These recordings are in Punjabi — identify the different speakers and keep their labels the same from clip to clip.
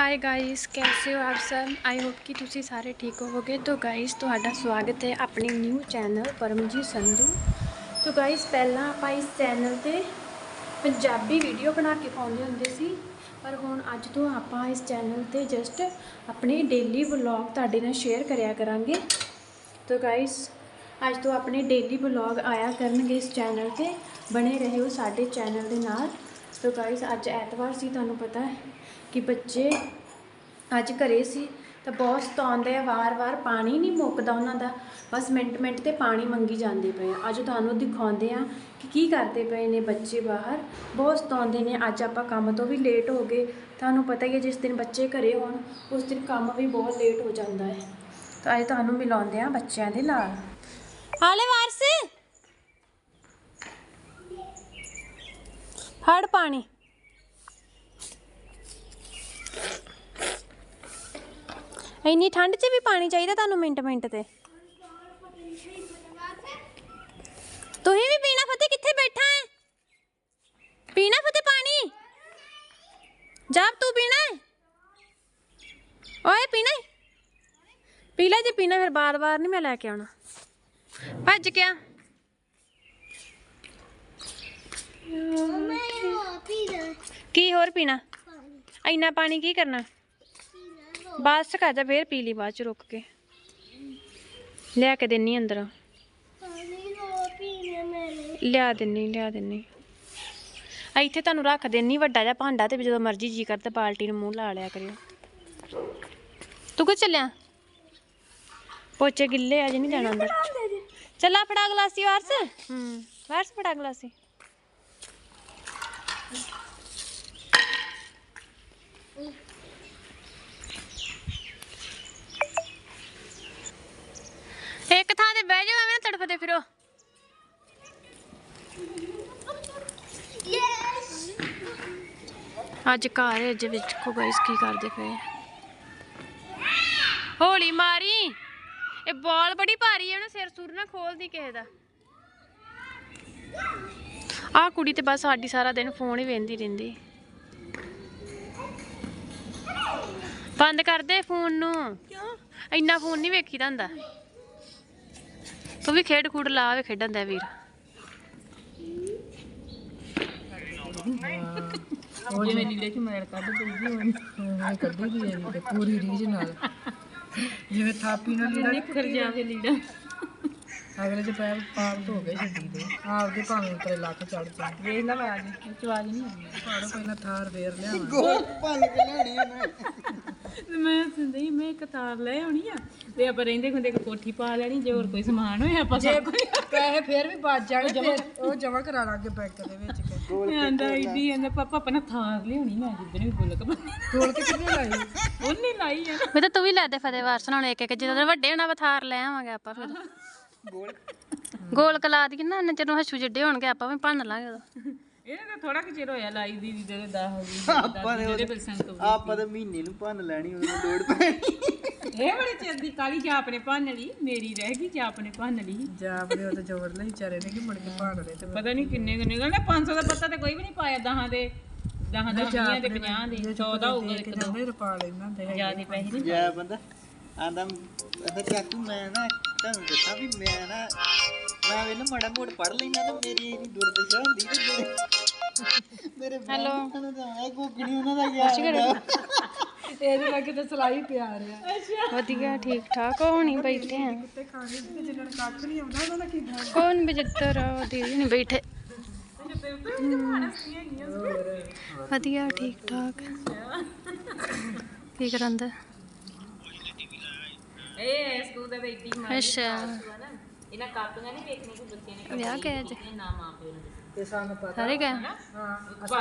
Speaker 1: ਹਾਈ ਗਾਇਸ ਕੈਸੇ ਹੋ ਆਪ ਸਭ ਆਈ ਹੋਪ ਕਿ ਤੁਸੀਂ ਸਾਰੇ ਠੀਕ ਹੋਵੋਗੇ ਤੋ ਗਾਇਸ ਤੁਹਾਡਾ ਸਵਾਗਤ ਹੈ ਆਪਣੇ ਨਿਊ ਚੈਨਲ ਪਰਮਜੀਤ ਸੰਧੂ ਤੋ ਗਾਇਸ ਪਹਿਲਾਂ ਆਪਾਂ ਇਸ ਚੈਨਲ ਤੇ ਪੰਜਾਬੀ ਵੀਡੀਓ ਬਣਾ ਕੇ ਪਾਉਂਦੇ ਹੁੰਦੇ ਸੀ ਪਰ ਹੁਣ ਅੱਜ ਤੋਂ ਆਪਾਂ ਇਸ ਚੈਨਲ ਤੇ ਜਸਟ ਆਪਣੇ ਡੇਲੀ ਵਲੌਗ ਤੁਹਾਡੇ ਨਾਲ ਸ਼ੇਅਰ ਕਰਿਆ ਕਰਾਂਗੇ ਤੋ ਗਾਇਸ ਅੱਜ ਤੋਂ ਆਪਣੇ ਡੇਲੀ ਵਲੌਗ ਆਇਆ ਕਰਨਗੇ ਇਸ ਚੈਨਲ ਤੇ ਬਣੇ ਰਹੋ ਸਾਡੇ ਚੈਨਲ ਦੇ ਨਾਲ ਤੋ ਗਾਇਸ ਅੱਜ ਐਤਵਾਰ ਸੀ ਤੁਹਾਨੂੰ ਪਤਾ ਹੈ ਕਿ ਬੱਚੇ ਅੱਜ ਘਰੇ ਸੀ ਤਾਂ ਬਹੁਤ ਸਤਾਉਂਦੇ ਆ ਵਾਰ-ਵਾਰ ਪਾਣੀ ਨਹੀਂ ਮੁੱਕਦਾ ਉਹਨਾਂ ਦਾ। ਬਸ ਮਿੰਟ-ਮਿੰਟ ਤੇ ਪਾਣੀ ਮੰਗੀ ਜਾਂਦੇ ਪਏ ਆ। ਅੱਜ ਤੁਹਾਨੂੰ ਦਿਖਾਉਂਦੇ ਆ ਕਿ ਕੀ ਕਰਦੇ ਪਏ ਨੇ ਬੱਚੇ ਬਾਹਰ। ਬਹੁਤ ਸਤਾਉਂਦੇ ਨੇ। ਅੱਜ ਆਪਾਂ ਕੰਮ ਤੋਂ ਵੀ ਲੇਟ ਹੋ ਗਏ। ਤੁਹਾਨੂੰ ਪਤਾ ਹੀ ਹੈ ਜਿਸ ਦਿਨ ਬੱਚੇ ਘਰੇ ਹੋਣ, ਉਸ ਦਿਨ ਕੰਮ ਵੀ ਬਹੁਤ ਲੇਟ ਹੋ ਜਾਂਦਾ ਹੈ। ਤਾਂ ਅੱਜ ਤੁਹਾਨੂੰ ਮਿਲਾਉਂਦੇ ਆ ਬੱਚਿਆਂ ਦੇ ਨਾਲ। ਹਾਲੇ ਵਾਰਸ। ਹੜ ਪਾਣੀ। ਇੰਨੀ ਠੰਡ 'ਚ ਵੀ ਪਾਣੀ ਚਾਹੀਦਾ ਤੁਹਾਨੂੰ ਮਿੰਟ ਮਿੰਟ ਤੇ? ਤੁਸੀਂ ਵੀ ਪੀਣਾ ਫਤਿਹ ਕਿੱਥੇ ਬੈਠਾ ਹੈ? ਪੀਣਾ ਫਤਿਹ ਪਾਣੀ? ਜਾਬ ਤੂੰ ਪੀਣਾ ਹੈ? ਓਏ ਪੀਣਾ ਹੈ? ਪੀ ਲੈ ਜੇ ਪੀਣਾ ਫਿਰ ਬਾਰ-ਬਾਰ ਨਹੀਂ ਮੈਂ ਲੈ ਕੇ ਆਉਣਾ। ਭੱਜ ਗਿਆ ਕੀ ਹੋਰ ਪੀਣਾ? ਇੰਨਾ ਪਾਣੀ ਕੀ ਕਰਨਾ? ਬਸ ਕਰ ਜਾ ਫੇਰ ਪੀ ਲਈ ਬਾਅਦ ਚ ਰੁਕ ਕੇ। ਲਿਆ ਕੇ ਦਿੰਨੀ ਅੰਦਰ। ਲਿਆ ਦਿੰਨੀ ਲਿਆ ਦਿੰਨੀ। ਆ ਇੱਥੇ ਤੁਹਾਨੂੰ ਰੱਖ ਦਿੰਨੀ ਵੱਡਾ ਜਿਹਾ ਭਾਂਡਾ ਤੇ ਜਦੋਂ ਮਰਜ਼ੀ ਜੀ ਕਰਦਾ ਬਾਲਟੀ ਨੂੰ ਮੂੰਹ ਲਾ ਲਿਆ ਕਰਿਓ। ਤੂੰ ਕਿ ਚੱਲਿਆ? ਪੋਚੇ ਗਿੱਲੇ ਅੱਜ ਨਹੀਂ ਜਾਣਾ ਅੰਦਰ। ਚੱਲਾ ਫੜਾ ਗਲਾਸੀ ਵਾਰਸ। ਹੂੰ ਵਾਰਸ ਫੜਾ ਗਲਾਸੀ ਥਾਂ ਤੇ ਬਹਿ ਜਾਓ ਐਵੇਂ ਨਾ ਤੜਫਦੇ ਫਿਰੋ ਅੱਜ ਘਰ ਹੈ, ਅੱਜ ਵਿੱਚ ਕੋ ਗਾਇਸ ਕੀ ਕਰਦੇ ਪਏ ਆ। ਹੌਲੀ ਮਾਰੀ। ਇਹ ਬਾਲ ਬੜੀ ਭਾਰੀ ਹੈ ਨਾ ਸਿਰ ਸੁਰ ਨਾ ਖੋਲਦੀ ਕਿਸੇ ਦਾ। ਆਹ ਕੁੜੀ ਤੇ ਬਸ ਸਾਡੀ ਸਾਰਾ ਦਿਨ ਫੋਨ ਹੀ ਵੇਂਦੀ ਰਹਿੰਦੀ। ਬੰਦ ਕਰ ਦੇ ਫੋਨ ਨੂੰ। ਕਿਉਂ? ਇੰਨਾ ਫੋਨ ਨਹੀਂ ਵੇਖੀਦਾ ਹੁੰਦਾ। ਤੂੰ ਵੀ ਖੇਡ ਖੂਡ ਲਾ ਵੇ ਖੇਡਣ ਦਾ ਵੀਰ।
Speaker 2: ਉਹ ਜਿਵੇਂ ਲੀੜੇ ਚ ਮੈਲ ਕੱਢ ਦਿੰਦੀ ਹੋਣੀ। ਹਾਂ ਕੱਢੀ ਦੀ ਹੈ ਤੇ ਪੂਰੀ ਰੀਝ ਨਾਲ। ਜਿਵੇਂ ਥਾਪੀ ਨਾਲ ਲੀੜਾ ਨਿਖਰ ਜਾਵੇ ਲੀੜਾ। ਅਗਲੇ ਚ ਪੈਰ ਪਾਰ ਧੋ ਕੇ ਛੱਡੀ ਦੇ। ਆਪਦੇ ਭਾਵੇਂ ਉੱਤੇ ਲੱਕ ਚੜ ਜਾ ਵੇਖ ਲੈ ਆਵਾਜ਼ ਵਿੱਚ ਆਵਾਜ਼ ਨਹੀਂ ਆਉਂਦੀ। ਪਾੜੋ ਪਹਿਲਾਂ ਥਾਰ ਫੇਰ ਲਿਆਵਾਂ
Speaker 3: ਤੇ ਮੈਂ। ਸੁਣਦੀ ਮੈਂ ਇੱਕ ਤਾਰ ਲੈ ਆਉਣੀ ਆ। ਤੇ ਆਪਾਂ ਰਹਿੰਦੇ ਹੁੰਦੇ ਇੱਕ ਕੋਠੀ ਪਾ ਲੈਣੀ ਜੇ ਹੋਰ ਕੋਈ ਸਮਾਨ ਹੋਇਆ ਆਪਾਂ ਸਭ ਕੁਝ
Speaker 2: ਪੈਸੇ ਫੇਰ ਵੀ ਬਚ ਜਾਣਗੇ ਫਿਰ ਉਹ ਜਮਾ ਕਰਾ ਲਾਂਗੇ ਬੈਂਕ ਦੇ ਵਿੱਚ ਕੇ।
Speaker 3: ਆਂਦਾ ਇਦੀ ਆਂਦਾ ਪਾਪਾ ਆਪਣਾ ਥਾਰ ਲਿਆਉਣੀ ਮੈਂ ਜਿੱਦਣ ਵੀ ਬੋਲ ਕੇ
Speaker 2: ਕੋਲ ਕੇ ਕਿੰਨੇ ਲਾਈ?
Speaker 3: ਉਹਨੇ ਲਾਈ ਆ।
Speaker 1: ਮੈਂ ਤਾਂ ਤੂੰ ਵੀ ਲੈ ਦੇ ਫਤਿਹ ਵਾਰਸ ਨਾਲ ਇੱਕ ਇੱਕ ਜਦੋਂ ਵੱਡੇ ਹੋਣਾ ਬਥਾਰ ਲੈ ਆਵਾਂਗੇ ਆਪਾਂ ਫਿਰ। ਗੋਲ। ਗੋਲ ਕਲਾ ਦੀ ਨਾ ਉਹਨਾਂ ਚਿਰ ਹੱਸੂ ਜਿੱਡੇ ਹੋਣਗੇ ਆਪਾਂ ਵੀ ਭੰਨ ਲਾਂਗੇ ਉਦੋਂ।
Speaker 3: ਇਹ ਤਾਂ ਥੋੜਾ ਕਿ ਚਿਰ ਹੋਇਆ ਲਾਈ ਦੀ ਦੀ ਦੇ 10 ਹੋ ਗਈ ਆਪਾਂ ਦੇ ਉਹਦੇ ਪਰਸੈਂਟ ਹੋ
Speaker 4: ਆਪਾਂ ਤਾਂ ਮਹੀਨੇ ਨੂੰ ਭੰਨ ਲੈਣੀ ਉਹਨੂੰ ਲੋੜ ਪੈਣੀ।
Speaker 3: ਇਹ ਬੜੇ ਚਿਰ ਦੀ ਕਾਲੀ ਜਾਪ ਨੇ ਭੰਨ ਲਈ ਮੇਰੀ ਰਹਿ ਗਈ ਜਾਪ ਨੇ ਭੰਨ ਲਈ।
Speaker 2: ਜਾ ਆਪਣੇ ਉਹ ਤੇ ਜ਼ੋਰ ਲਈ ਵਿਚਾਰੇ ਨੇ ਕਿ ਮੁੜ ਕੇ ਭਾਣ ਦੇ ਤੇ
Speaker 3: ਪਤਾ ਨਹੀਂ ਕਿੰਨੇ ਕਿੰਨੇ ਕਹਿੰਦੇ 500 ਦਾ ਪੱਤਾ ਤੇ ਕੋਈ ਵੀ ਨਹੀਂ ਪਾਇਆ ਦਹਾਂ ਦੇ ਦਹਾਂ ਦਾ 20 ਦੇ 50 ਦੇ 100 ਹੋਊਗਾ ਇੱਕ ਦੋ।
Speaker 2: ਰਪਾ
Speaker 3: ਜ਼ਿਆਦਾ ਪੈਸੇ ਨਹੀਂ
Speaker 4: ਜੈ ਬੰਦਾ ਆਂਦਾ ਚਾਕੂ ਮੈਂ ਨਾ ਤੁਹਾਨੂੰ ਦੱਸਾਂ ਵੀ ਮੈਂ ਨਾ ਮੈਂ ਵੇਲੇ ਮਾੜਾ ਮੋੜ ਪੜ ਲੈਣਾ ਤੇ ਮੇਰੀ ਇਹਦੀ ਦੁਰਦਸ਼ਾ ਹੁੰਦੀ ਤੇ ਮੇਰੇ ਮੇਰੇ ਹੈਲੋ। ਦਾ ਹੈ ਗੋਗਣੀ ਉਹਨਾਂ ਦਾ ਯਾਰ
Speaker 2: ਇਹਦੇ ਲੱਗੇ ਤੇ ਸਲਾਈ ਪਿਆਰ ਆ।
Speaker 1: ਵਧੀਆ ਠੀਕ ਠਾਕ। ਹੋਣੀ ਬੈਠੇ ਆ।
Speaker 2: ਤੇ ਖਾਣੇ ਤੇ ਜਿਹਨਾਂ ਨੂੰ ਕੱਖ ਨਹੀਂ ਆਉਂਦਾ ਉਹਨਾਂ ਦਾ ਕੀ ਖਾਣਾ?
Speaker 1: ਕੌਣ ਬਜਿੱਤਰ ਦੀਦੀ ਨਹੀਂ ਬੈਠੇ। ਵਧੀਆ ਠੀਕ ਠਾਕ। ਕੀ ਕਰਾਂਦਾ?
Speaker 3: ਇਹ ਸਕੂਲ ਦੇ ਵਿੱਚ ਈ
Speaker 1: ਅੱਛਾ।
Speaker 3: ਇਹਨਾਂ ਕਾਪੀਆਂ ਨਹੀਂ ਵੇਖਣੀ ਕੋਈ ਬੱਚੇ ਨੇ
Speaker 1: ਵਿਆਹ ਗਏ ਅੱਜ
Speaker 3: ਨਾ ਮਾਂ ਪਿਓ ਨੇ
Speaker 2: ਤੇ ਸਾਨੂੰ ਪਤਾ
Speaker 1: ਸਾਰੇ ਗਏ?
Speaker 2: ਹਾਂ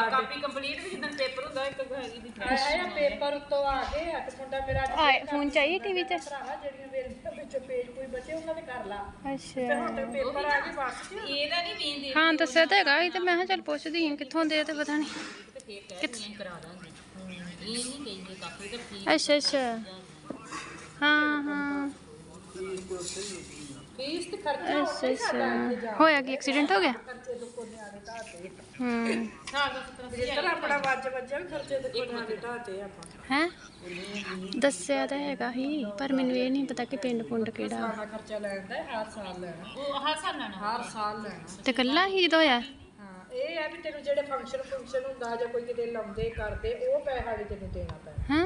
Speaker 3: ਕਾਪੀ ਕੰਪਲੀਟ ਵੀ ਜਿੱਦਣ ਪੇਪਰ ਹੁੰਦਾ ਇੱਕ ਹੈਗੀ ਦੀ
Speaker 2: ਆਇਆ। ਪੇਪਰ ਉੱਤੋਂ ਆ ਗਏ ਆ ਤੇ ਮੁੰਡਾ ਮੇਰਾ ਅੱਜ
Speaker 1: ਆਏ ਫੋਨ ਚਾਹੀਏ ਟੀਵੀ ਤੇ
Speaker 2: ਭਰਾਵਾ ਜਿਹੜੀਆਂ ਮੇਰੇ ਵਿੱਚੋਂ ਪੇਜ ਕੋਈ ਬਚੇ ਉਹਨਾਂ ਦੇ ਕਰ ਲਾ।
Speaker 1: ਅੱਛਾ।
Speaker 2: ਤੇ ਪੇਪਰ ਆ ਗਏ ਬਸ ਚ
Speaker 3: ਇਹਦਾ ਨਹੀਂ ਵੇਂਦੇ
Speaker 1: ਹਾਂ ਦੱਸਿਆ ਤਾਂ ਹੈਗਾ ਸੀ ਤੇ ਮੈਂ ਕਿਹਾ ਚੱਲ ਪੁੱਛਦੀ ਹਾਂ ਕਿੱਥੋਂ ਦੇ ਤੇ ਪਤਾ ਨਹੀਂ।
Speaker 3: ਤੇ ਫੇਰ ਕਹਿ ਦਿੰਦੇ ਕਰਾ ਦਾਂਗੇ। ਇਹ ਨਹੀਂ ਕਹਿੰਦੇ ਕਾਪੀ ਤਾਂ ਫੀ
Speaker 1: ਅੱਛਾ ਅੱਛਾ। ਹਾਂ ਹਾਂ। ਅੱਛਾ ਅੱਛਾ। ਹੋਇਆ ਕੀ? ਐਕਸੀਡੈਂਟ ਹੋ ਗਿਆ? ਹੂੰ।
Speaker 2: ਤੇ
Speaker 1: ਹੈ। ਦੱਸਿਆ ਤਾਂ ਹੈਗਾ ਹੀ ਪਰ ਮੈਨੂੰ ਇਹ ਨਹੀਂ ਪਤਾ ਕਿ ਪਿੰਡ ਪੁੰਡ ਕਿਹੜਾ। ਵਾ।
Speaker 2: ਸਾਡਾ ਖਰਚਾ ਲੈਂਦਾ ਹੈ, ਹਰ ਸਾਲ ਲੈਣਾ।
Speaker 3: ਉਹ ਹਰ ਸਾਲ ਲੈਣਾ।
Speaker 2: ਹਰ ਸਾਲ ਲੈਣਾ।
Speaker 1: ਤੇ ਕੱਲਾ ਹੀ ਜਦੋਂ ਹੋਇਆ?
Speaker 2: ਹਾਂ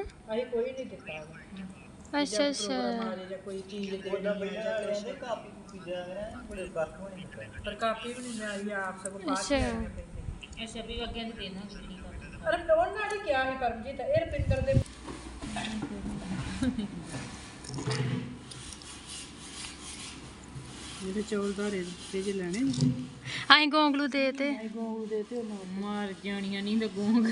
Speaker 2: ਹੈ
Speaker 1: ਹਾਂ
Speaker 2: ਦਿੱਤਾ।
Speaker 1: ਅੱਛਾ ਅੱਛਾ
Speaker 2: ਜਾਂ ਕੋਈ ਚੀਜ਼ ਹੈ ਜਾਂ ਕੁਛ।
Speaker 4: ਕਾਪੀ ਕੁਪੀ ਦਿਆ ਕਰਾਂ ਬੜੇ ਕੱਖ ਹੋਣੇ
Speaker 2: ਪਰ ਕਾਪੀ ਵੀ ਨਹੀਂ ਮਿਲੀ ਆਪ ਸਭ ਬਾਅਦ
Speaker 1: ਅੱਛਾ।
Speaker 3: ਅੱਛਾ ਵੀ ਅੱਗੇ ਨਹੀਂ ਦੇਣਾ
Speaker 2: ਪਰ ਉਹਨਾਂ ਨਾਲ ਹੀ ਕਿਹਾ ਸੀ ਪਰਮਜੀਤ ਇਹ ਰਪਿੰਦਰ ਦੇ ਜਿਹੜੇ ਚੌਲ ਧਾਰੇ ਤੇ ਜੇ ਲੈਣੇ
Speaker 1: ਅਸੀਂ ਗੋਂਗਲੂ ਦੇ ਤੇ।
Speaker 2: ਗੋਲ ਦੇ ਤੇ
Speaker 3: ਮਾਰ ਜਾਣੀਆਂ ਨਹੀਂ ਲੱਗੂਗਾ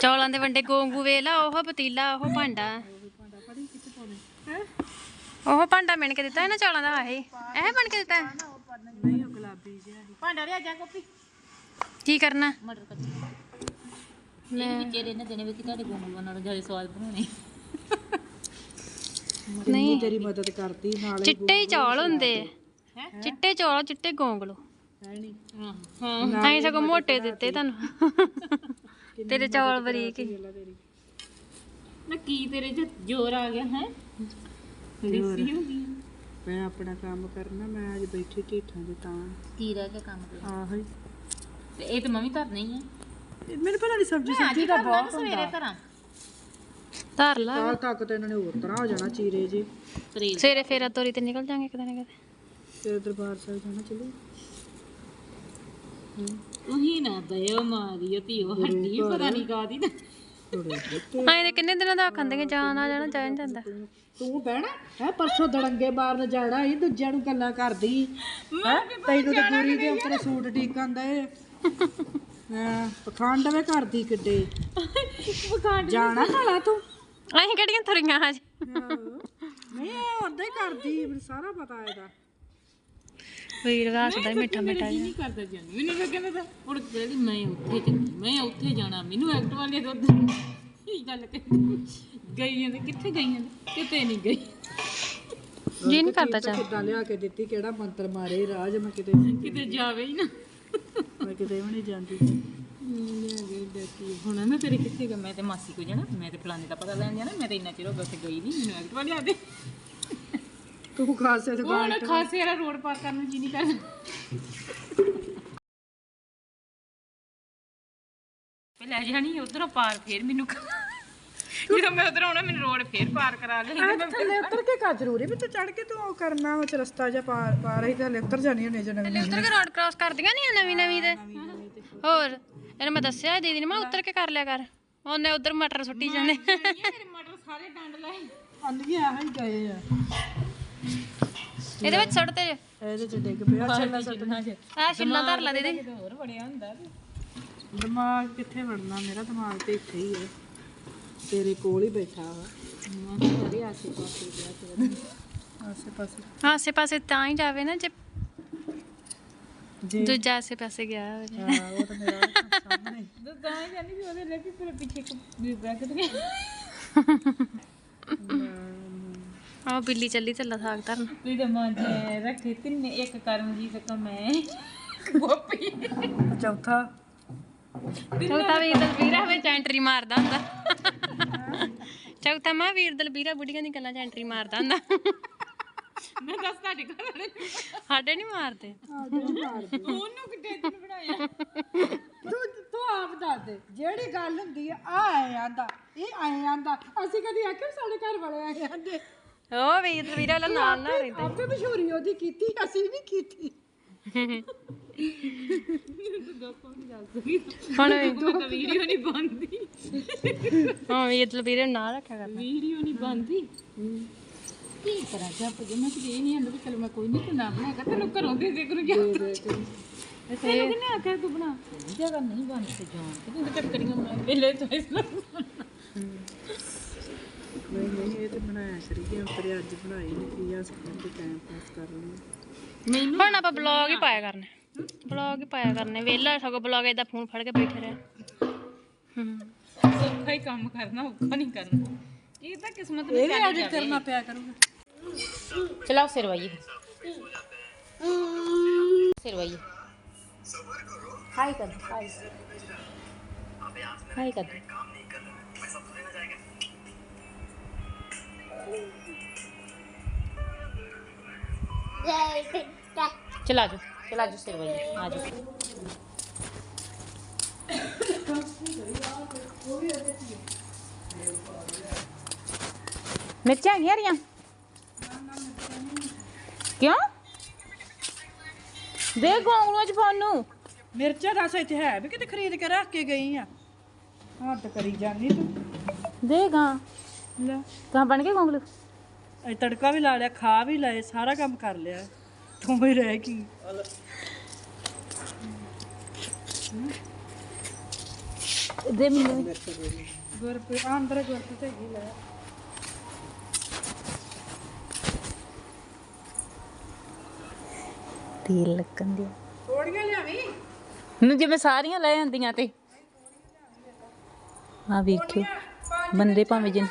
Speaker 1: ਚੌਲਾਂ ਦੇ ਵੰਡੇ ਗੋਂਗੂ ਵੇਲਾ ਉਹ ਪਤੀਲਾ ਉਹ ਭਾਂਡਾ। ਉਹ ਭਾਂਡਾ ਮਿਣ ਕੇ ਦਿੱਤਾ ਇਹਨਾਂ ਚੌਲਾਂ ਦਾ ਇਹ ਇਹ ਬਣ ਕੇ ਦਿੱਤਾ।
Speaker 2: ਨਹੀਂ ਉਹ ਗੁਲਾਬੀ ਜਿਹਾ ਸੀ।
Speaker 3: ਭਾਂਡਾ ਲਿਆ ਜਾ ਕੋਪੀ
Speaker 1: ਕੀ ਕਰਨਾ?
Speaker 3: ਮਟਰ ਕੱਚੇ। ਇਹ ਵਿੱਚ ਇਹਦੇ ਨੇ ਦੇਣੇ ਵੀ ਕਿ ਤੁਹਾਡੇ ਗੋਂਗਲੂਆਂ ਨਾਲੋਂ ਜ਼ਿਆਦਾ ਸਵਾਦ ਬਣਾਉਣੇ।
Speaker 2: ਨਹੀਂ। ਤੇਰੀ ਮਦਦ ਕਰਤੀ ਨਾਲੇ
Speaker 1: ਚਿੱਟੇ ਹੀ ਚੌਲ ਹੁੰਦੇ। ਆ ਚਿੱਟੇ ਚੌਲ ਚਿੱਟੇ ਗੋਂਗਲੂ।
Speaker 2: ਹੈ ਨਹੀਂ।
Speaker 3: ਹਾਂ
Speaker 1: ਅਸੀਂ ਸਗੋਂ ਮੋਟੇ ਦਿੱਤੇ ਤੁਹਾਨੂੰ। ਤੇਰੇ ਚੌਲ ਬਰੀਕ ਹੀ।
Speaker 3: ਨਾ ਕੀ ਤੇਰੇ ਚ ਜ਼ੋਰ ਆ ਗਿਆ ਹੈ? ਲਿੱਸੀ ਹੋ ਗਈ।
Speaker 2: ਮੈਂ ਆਪਣਾ ਕੰਮ ਕਰਨਾ ਮੈਂ ਅੱਜ ਬੈਠੀ ਢੀਠਾਂ ਦੇ ਤਾਂ।
Speaker 3: ਕੀ ਰਹਿ ਗਿਆ ਕੰਮ ਤੇ
Speaker 2: ਆਹੋ ਹੀ
Speaker 3: ਤੇ ਇਹ ਤਾਂ ਮੰਮੀ ਧਰ ਨਹੀਂ ਹੈ
Speaker 2: ਇਹ ਮੇਰੇ ਭਲਾ ਦੀ ਸਬਜ਼ੀ ਸਬਜ਼ੀ ਦਾ ਬਹੁਤ
Speaker 3: ਸਵੇਰੇ ਧਰਾਂ।
Speaker 1: ਧਰ ਲਾ।
Speaker 2: ਕਾਲ ਤੱਕ ਤੇ ਇਹਨਾਂ ਨੇ ਹੋਰ ਤਰ੍ਹਾਂ ਹੋ ਜਾਣਾ ਚੀਰੇ ਜੇ।
Speaker 1: ਸਵੇਰੇ ਫੇਰਾ ਤੋਰੀ ਤੇ ਨਿਕਲ ਜਾਾਂਗੇ ਕਿਤੇ ਨਾ ਕਿਤੇ
Speaker 2: ਤੇ ਦਰਬਾਰ ਸਾਹਿਬ ਜਾਣਾ ਚਲੋ।
Speaker 3: ਉਹੀ ਨਾ ਦਇਓ ਮਾਰੀ ਤੀ ਉਹ ਹੱਡੀ ਪਤਾ ਨਹੀਂ ਕਾਦੀ ਨਾ।
Speaker 1: ਐਂ ਤੇ ਕਿੰਨੇ ਦਿਨਾਂ ਦਾ ਆਖੰਦੇ ਜਾਣ ਆ ਜਾਣਾ ਜਾਣ ਜਾਂਦਾ।
Speaker 2: ਤੂੰ ਬਹਿਣਾ ਹੈ ਪਰਸੋਂ ਦੜੰਗੇ ਮਾਰਨ ਜਾਣਾ ਇਹ ਦੂਜਿਆਂ ਨੂੰ ਗੱਲਾਂ ਕਰਦੀ। ਹੈ ਤੈਨੂੰ ਤਾਂ ਪੂਰੀ ਦੇ ਉੱਪਰ ਸੂਟ ਡੀਕਣ ਦੇ। ਹਾਂ ਪਖੰਡ ਵੇ ਕਰਦੀ ਕਿੱਡੇ। ਜਾਣਾ ਭਲਾ ਤੂੰ।
Speaker 1: ਅਸੀਂ ਕਿਹੜੀਆਂ ਥਰੀਆਂ ਅੱਜ
Speaker 2: ਨਹੀਂ ਹੀ ਕਰਦੀ ਮੈਨੂੰ ਸਾਰਾ ਪਤਾ ਇਹਦਾ।
Speaker 1: ਵੀਰ ਹੱਸਦਾ ਹੀ ਮਿੱਠਾ ਮਿੱਠਾ ਜਿਹਾ।
Speaker 3: ਨਹੀਂ ਕਰਦਾ ਜਾਨ ਮੈਨੂੰ ਤਾਂ ਕਹਿੰਦਾ ਤਾਂ ਹੁਣ ਕਹਿੰਦੀ ਮੈਂ ਉੱਥੇ ਚੱਲੀ ਮੈਂ ਉੱਥੇ ਜਾਣਾ ਮੈਨੂੰ ਐਕਟ ਵਾਲੇ ਤੋਂ ਕੀ ਗੱਲ ਕਹਿੰਦੀ ਗਈਆਂ ਤੇ ਕਿੱਥੇ ਗਈਆਂ ਨੇ? ਕਿਤੇ ਨਹੀਂ ਗਈ।
Speaker 1: ਜੀ ਨਹੀਂ ਕਰਦਾ ਚਾ
Speaker 2: ਕਿੱਦਾਂ ਲਿਆ ਕੇ ਦਿੱਤੀ ਕਿਹੜਾ ਮੰਤਰ ਮਾਰੇ ਰਾਜ ਮੈਂ ਕਿਤੇ
Speaker 3: ਕਿਤੇ ਜਾਵੇ ਹੀ ਨਾ।
Speaker 2: ਮੈਂ ਕਿਤੇ ਵੀ ਨਹੀਂ ਜਾਂਦੀ।
Speaker 3: ਹੁਣ ਮੈਂ ਤੇਰੇ ਕਿੱਥੇ ਮੈਂ ਤੇ ਮਾਸੀ ਕੋ ਜਾਣਾ ਮੈਂ ਤੇ ਫਲਾਣੇ ਦਾ ਪਤਾ ਲੈਣ ਜਾਣਾ ਮੈਂ ਤੇ ਇੰਨਾ ਚਿਰ ਹੋ ਗਿਆ ਉੱਥੇ ਗਈ ਨਹੀਂ ਮੈਨੂੰ ਐਕਟ ਵਾਲੇ ਆਦੇ
Speaker 2: ਤੂੰ ਖਾਸੇ ਤੇ
Speaker 3: ਹੁਣ ਖਾਸੇ ਵਾਲਾ ਰੋਡ ਪਾਰ ਕਰਨ ਨੂੰ ਜੀ ਨਹੀਂ ਕਰਦਾ। ਲੈ ਜਾਣੀ ਉਧਰੋਂ ਪਾਰ ਫੇਰ ਮੈਨੂੰ ਜਦੋਂ ਮੈਂ ਉਧਰ ਆਉਣਾ ਮੈਨੂੰ ਰੋਡ ਫੇਰ ਪਾਰ ਕਰਾ ਲੈ
Speaker 2: ਥੱਲੇ ਉਤਰ ਕੇ ਕਾ ਜ਼ਰੂਰੀ ਵੀ ਤੂੰ ਚੜ ਕੇ ਤੂੰ ਉਹ ਕਰਨਾ ਵਿੱਚ ਰਸਤਾ ਜਿਹਾ ਪਾਰ ਪਾਰ ਹੀ ਥੱਲੇ ਉਤਰ ਜਾਣੀ ਹੁੰਦੀ ਜਨਮ
Speaker 1: ਤੇ ਉਤਰ ਕੇ ਰੋਡ ਕ੍ਰਾਸ ਕਰਦੀਆਂ ਨਹੀਂ ਨਵੀਂ ਨਵੀਂ ਤੇ? ਹੋਰ ਇਹਨੂੰ ਮੈਂ ਦੱਸਿਆ ਦੀਦੀ ਨੇ ਮੈਂ ਉਤਰ ਕੇ ਕਰ ਲਿਆ ਕਰ। ਉਹਨੇ ਉਧਰ ਮਟਰ ਸੁੱਟੀ ਜਾਂਦੇ
Speaker 3: ਮੇਰੇ ਮਟਰ ਸਾਰੇ ਡੰਡ ਲਏ।
Speaker 2: ਅੰਦੀਆਂ ਆਹ ਹੀ ਗਏ ਆ।
Speaker 1: ਇਹਦੇ ਵਿੱਚ ਸੁੱਟ ਤੇ
Speaker 2: ਇਹਦੇ ਚ ਡਿੱਗ ਪਿਆ ਛੱਲਾ ਸੱਟਣਾ
Speaker 1: ਆ ਛਿੱਲਾ ਧਰ ਲਾ ਦੀਦੀ।
Speaker 3: ਹੋਰ ਬੜਿਆ ਹੁੰਦਾ
Speaker 2: ਦਿਮਾਗ ਕਿੱਥੇ ਵੜਨਾ ਮੇਰਾ ਦਿਮਾਗ ਤੇ ਇੱਥੇ ਹੀ ਹੈ। ਤੇਰੇ ਕੋਲ ਹੀ ਬੈਠਾ ਵਾ।
Speaker 3: ਸਾਰੇ ਆਸੇ ਪਾਸੇ ਗਿਆ ਤੇਰਾ
Speaker 2: ਆਸੇ ਪਾਸੇ
Speaker 1: ਆਸੇ ਪਾਸੇ ਤਾਂ ਹੀ ਜਾਵੇ ਨਾ ਜੇ
Speaker 2: ਜੇ
Speaker 1: ਦੂਜਾ ਆਸੇ ਪਾਸੇ ਗਿਆ ਹੋਵੇ।
Speaker 2: ਹਾਂ ਉਹ ਤਾਂ ਮੇਰਾ ਸਾਹਮਣੇ
Speaker 3: ਤਾਂ ਹੀ ਕਹਿੰਦੀ ਵੀ ਉਹਦੇ ਲੈ ਕੇ ਫਿਰ ਪਿੱਛੇ ਇੱਕ ਵੀ ਬੈਕ ਤੇ
Speaker 1: ਆ ਬਿੱਲੀ ਚੱਲੀ ਤੇ ਸਾਗ ਧਰਨ।
Speaker 3: ਵੀ ਤਾਂ ਮਾਂ ਰੱਖੇ ਤਿੰਨੇ ਇੱਕ ਕਰਮਜੀਤ ਕਾ ਮੈਂ ਗੋਪੀ।
Speaker 2: ਚੌਥਾ।
Speaker 1: ਚੌਥਾ ਵੀਰ ਦਲਬੀਰਾ ਵਿੱਚ ਐਂਟਰੀ ਮਾਰਦਾ ਹੁੰਦਾ। ਚੌਥਾ ਮਾਂ ਵੀਰ ਦਲਬੀਰਾ ਬੁੱਢੀਆਂ ਦੀ ਗੱਲਾਂ 'ਚ ਐਂਟਰੀ ਮਾਰਦਾ ਹੁੰਦਾ।
Speaker 3: ਮੈਂ ਦੱਸ ਤੁਹਾਡੇ ਘਰ।
Speaker 1: ਸਾਡੇ ਨਹੀਂ ਮਾਰਦੇ।
Speaker 3: ਉਹਨੂੰ ਕਿੱਡੇ ਦਿਨ ਬਣਾਇਆ?
Speaker 2: ਤੂੰ ਤੂੰ ਆਪ ਦੱਸ ਦੇ। ਜਿਹੜੀ ਗੱਲ ਹੁੰਦੀ ਆ ਆ ਆਏ ਆਂਦਾ ਇਹ ਆਏ ਆਂਦਾ। ਅਸੀਂ ਕਦੀ ਆਖਿਆ ਸਾਡੇ ਘਰ ਵਾਲੇ ਆਏ ਆਂਦੇ?
Speaker 1: ਉਹ ਵੀਰ ਦਲਬੀਰਾ ਵਾਲਾ ਨਾਲ ਨਾ ਰਹਿੰਦਾ
Speaker 2: ਆਪੇ ਮਸ਼ਹੂਰੀ ਉਹਦੀ ਕੀਤੀ ਅਸੀਂ ਨਹੀਂ ਕੀਤੀ
Speaker 1: ਹੁਣ ਵੀ
Speaker 3: ਮੈਂ ਤਾਂ ਵੀਡੀਓ ਨਹੀਂ ਬੰਦੀ
Speaker 1: ਹਾਂ ਵੀਰ ਦਲਬੀਰਾ ਨੂੰ ਨਾਲ ਰੱਖਿਆ ਕਰ
Speaker 3: ਵੀਡੀਓ ਨਹੀਂ ਬੰਦੀ ਕੀ ਕਰਾਂ ਜੱਪ ਜੇ ਮੈਂ ਕਿਹਾ ਇਹ ਨਹੀਂ ਆਂਦਾ ਵੀ ਚਲ ਮੈਂ ਕੋਈ ਨਹੀਂ ਤੂੰ ਨਾ ਬਣਾਗਾ ਤੈਨੂੰ ਘਰੋਂ ਦੇ ਦੇ ਕਰੂ ਜਾ ਤੈਨੂੰ ਕਿੰਨੇ ਆਖਿਆ ਤੂੰ ਬਣਾ ਜਗ੍ਹਾ ਨਹੀਂ ਬਣ ਤੇ ਜਾਣ ਤੇ ਤੂੰ ਤਾਂ ਚੱਕਰੀਆਂ ਬਣਾ ਵੇਲੇ ਤੋਂ ਇਸ
Speaker 2: ਨਹੀਂ ਨਹੀਂ ਇਹ ਤੇ ਬਣਾਇਆ ਕਰੀਏ ਉਤਰੇ ਅੱਜ ਬਣਾਈ ਨਹੀਂ ਕੀ ਆ ਸਕੂਲ ਤੇ ਟਾਈਮ ਪਾਸ ਕਰ ਲਈ
Speaker 3: ਮੈਨੂੰ
Speaker 1: ਹੁਣ ਆਪਾਂ ਬਲੌਗ ਹੀ ਪਾਇਆ ਕਰਨੇ। ਬਲੌਗ ਹੀ ਪਾਇਆ ਕਰਨੇ ਵਿਹਲਾ ਸਗੋਂ ਬਲੌਗ ਏਦਾਂ ਫੋਨ ਫੜ ਕੇ ਬੈਠੇ ਰਹੇ। ਹੂੰ।
Speaker 3: ਔਖਾ ਹੀ ਕੰਮ ਕਰਨਾ ਔਖਾ ਨਹੀਂ ਕਰਨਾ। ਇਹ ਤਾਂ ਕਿਸਮਤ
Speaker 2: ਇਹ ਵੀ ਐਡਿਟ ਕਰਨਾ ਪਿਆ ਕਰੂਗਾ।
Speaker 3: ਚਲਾਓ ਸਿਰ ਵਾਈਏ। ਸਿਰਵਾਈ ਹਾਈ ਕਰ। ਹਾਈ ਹਾਈ ਕਰ ਚਲਾ ਜਾ ਚਲਾ ਜਾ ਸਿਰਵਾਈ ਆ ਜਾ ਮਿਰਚਾਂ ਹੈਗੀਆਂ ਰੀਆਂ ਕਿਉਂ ਦੇ ਗੋਂਗਲੂਆਂ ਚ ਪਾਉਣ ਨੂੰ
Speaker 2: ਮਿਰਚਾਂ ਦੱਸ ਇੱਥੇ ਹੈ ਵੀ ਕਿਤੇ ਖਰੀਦ ਕੇ ਰੱਖ ਕੇ ਗਈ ਆ ਹੱਦ ਕਰੀ ਤੂੰ ਲੈ।
Speaker 3: ਕਹਾਂ ਬਣ ਗਏ ਗੋਂਗਲੂ?
Speaker 2: ਅਜ ਤੜਕਾ ਵੀ ਲਾ ਲਿਆ ਖਾ ਵੀ ਲਏ ਸਾਰਾ ਕੰਮ ਕਰ ਲਿਆ। ਤੂੰ ਵੀ ਰਹਿ ਗਈ।
Speaker 3: ਦੇ ਮੈਨੂੰ। ਵੀ।
Speaker 2: ਗੁਰਪ੍ਰੀਤ ਆਹ ਅੰਦਰ ਗੁਰਪ੍ਰੀਤ ਹੈਗੀ ਲੈ।
Speaker 3: ਤੇਲ ਲੱਗਣ ਦਿਆ
Speaker 2: ਥੋੜੀਆਂ ਲਿਆਵੀਂ?
Speaker 3: ਨੂੰ ਜਿਵੇਂ ਸਾਰੀਆਂ ਲੈ ਆਂਦੀਆਂ ਤੇ। ਆ ਵੇਖਿਓ ਬੰਦੇ ਭਾਵੇਂ ਜਿਨ